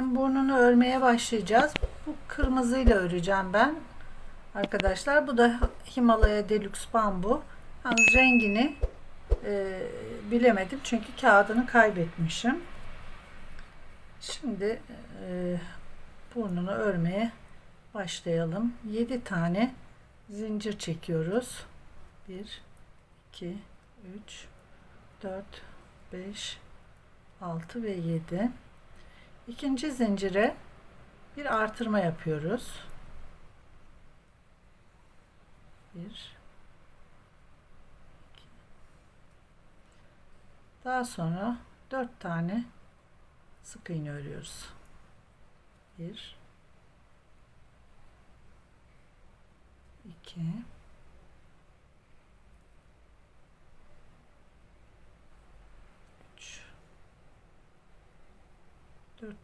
Modelin burnunu örmeye başlayacağız. Bu kırmızıyla öreceğim ben. Arkadaşlar bu da Himalaya Deluxe Bambu. Yalnız rengini e, bilemedim çünkü kağıdını kaybetmişim. Şimdi e, burnunu örmeye başlayalım. 7 tane zincir çekiyoruz. 1 2 3 4 5 6 ve 7 İkinci zincire bir artırma yapıyoruz. 1 Daha sonra 4 tane sık iğne örüyoruz. 1 2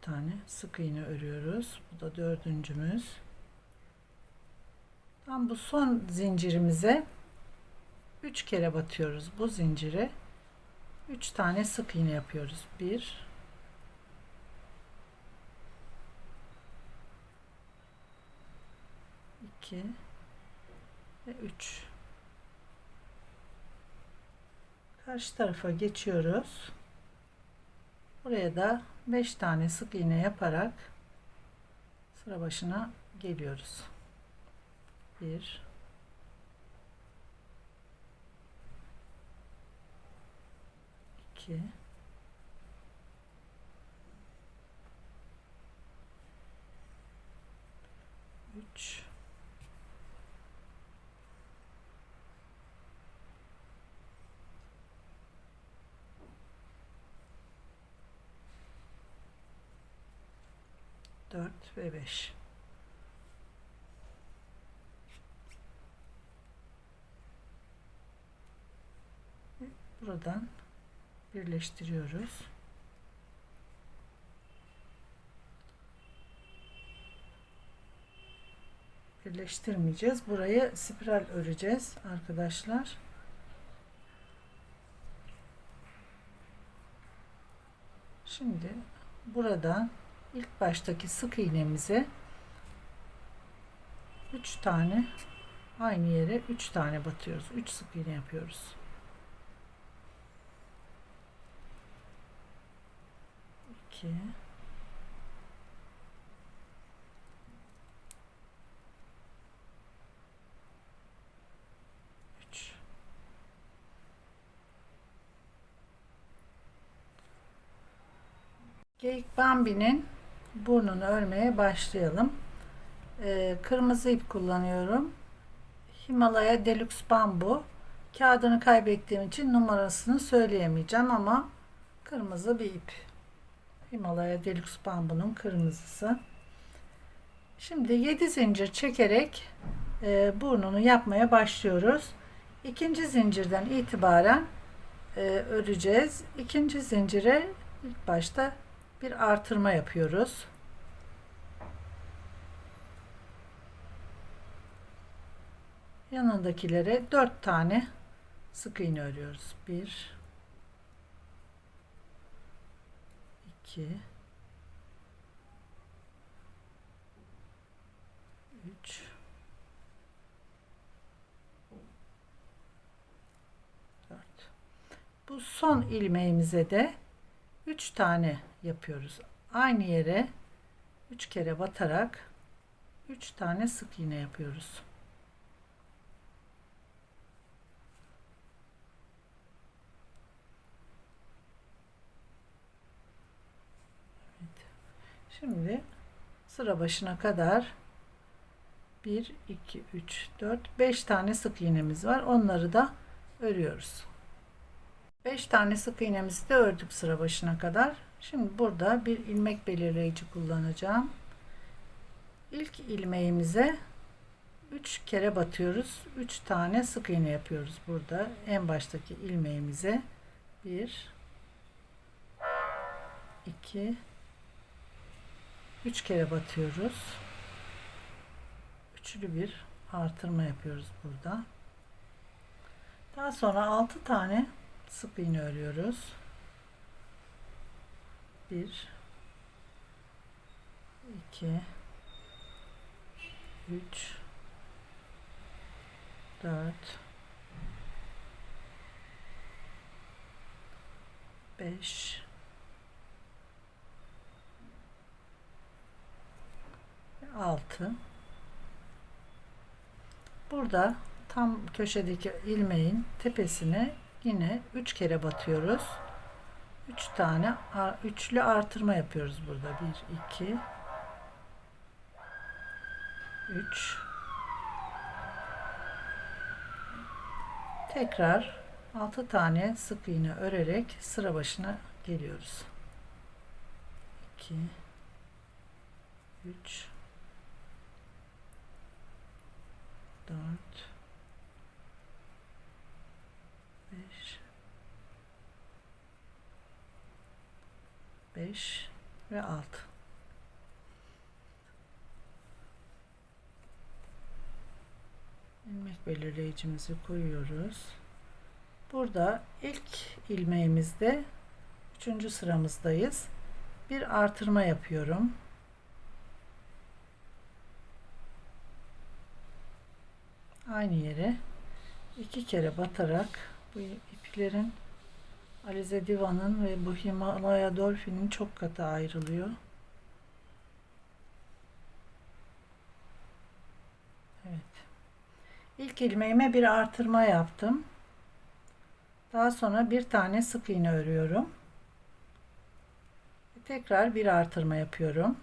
tane sık iğne örüyoruz. Bu da dördüncümüz. Tam bu son zincirimize 3 kere batıyoruz bu zincire. 3 tane sık iğne yapıyoruz. 1 2 ve 3 karşı tarafa geçiyoruz. Buraya da 5 tane sık iğne yaparak sıra başına geliyoruz. 1 2 3 4 ve 5 buradan birleştiriyoruz. Birleştirmeyeceğiz. Burayı spiral öreceğiz arkadaşlar. Şimdi buradan ilk baştaki sık iğnemize 3 tane aynı yere 3 tane batıyoruz. 3 sık iğne yapıyoruz. İki. Üç. Geyik Bambi'nin burnunu örmeye başlayalım. Ee, kırmızı ip kullanıyorum. Himalaya Deluxe Bambu. Kağıdını kaybettiğim için numarasını söyleyemeyeceğim ama kırmızı bir ip. Himalaya Deluxe Bambu'nun kırmızısı. Şimdi 7 zincir çekerek e, burnunu yapmaya başlıyoruz. İkinci zincirden itibaren e, öreceğiz. İkinci zincire ilk başta bir artırma yapıyoruz. Yanındakilere 4 tane sık iğne örüyoruz. 1 2 3 4 Bu son ilmeğimize de 3 tane yapıyoruz. Aynı yere 3 kere batarak 3 tane sık iğne yapıyoruz. Evet. Şimdi sıra başına kadar 1 2 3 4 5 tane sık iğnemiz var. Onları da örüyoruz. 5 tane sık iğnemizi de ördük sıra başına kadar. Şimdi burada bir ilmek belirleyici kullanacağım. İlk ilmeğimize 3 kere batıyoruz. 3 tane sık iğne yapıyoruz burada. En baştaki ilmeğimize 1 2 3 kere batıyoruz. Üçlü bir artırma yapıyoruz burada. Daha sonra 6 tane sık iğne örüyoruz. 1 2 3 4 5 6 Burada tam köşedeki ilmeğin tepesine yine 3 kere batıyoruz. 3 tane üçlü artırma yapıyoruz burada. 1 2 3 Tekrar 6 tane sık iğne örerek sıra başına geliyoruz. 2 3 4 5 5 ve 6 ilmek belirleyicimizi koyuyoruz. Burada ilk ilmeğimizde 3. sıramızdayız. Bir artırma yapıyorum. Aynı yere iki kere batarak bu iplerin Alize Diva'nın ve bu Himalaya Dolphin'in çok katı ayrılıyor. Evet. İlk ilmeğime bir artırma yaptım. Daha sonra bir tane sık iğne örüyorum. Tekrar bir artırma yapıyorum.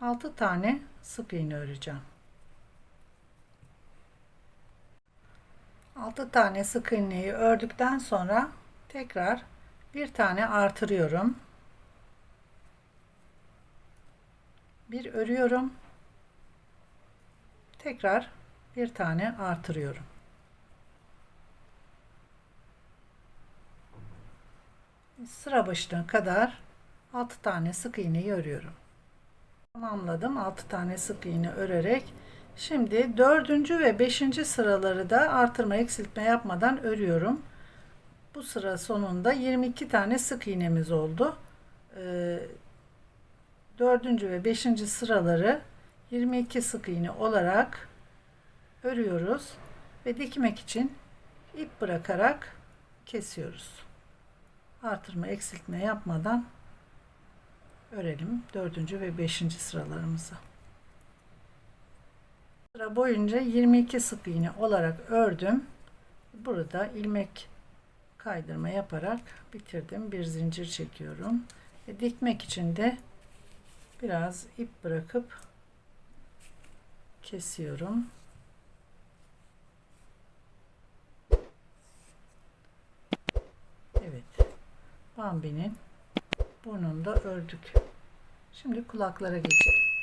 Altı tane sık iğne öreceğim. 6 tane sık iğneyi ördükten sonra tekrar bir tane artırıyorum. Bir örüyorum. Tekrar bir tane artırıyorum. Sıra başına kadar 6 tane sık iğneyi örüyorum. Tamamladım. 6 tane sık iğne örerek Şimdi dördüncü ve beşinci sıraları da artırma eksiltme yapmadan örüyorum. Bu sıra sonunda 22 tane sık iğnemiz oldu. Ee, dördüncü ve beşinci sıraları 22 sık iğne olarak örüyoruz ve dikmek için ip bırakarak kesiyoruz. Artırma eksiltme yapmadan örelim dördüncü ve beşinci sıralarımızı. Sıra boyunca 22 sık iğne olarak ördüm. Burada ilmek kaydırma yaparak bitirdim. Bir zincir çekiyorum. Ve dikmek için de biraz ip bırakıp kesiyorum. Evet. Bambinin burnunu da ördük. Şimdi kulaklara geçelim.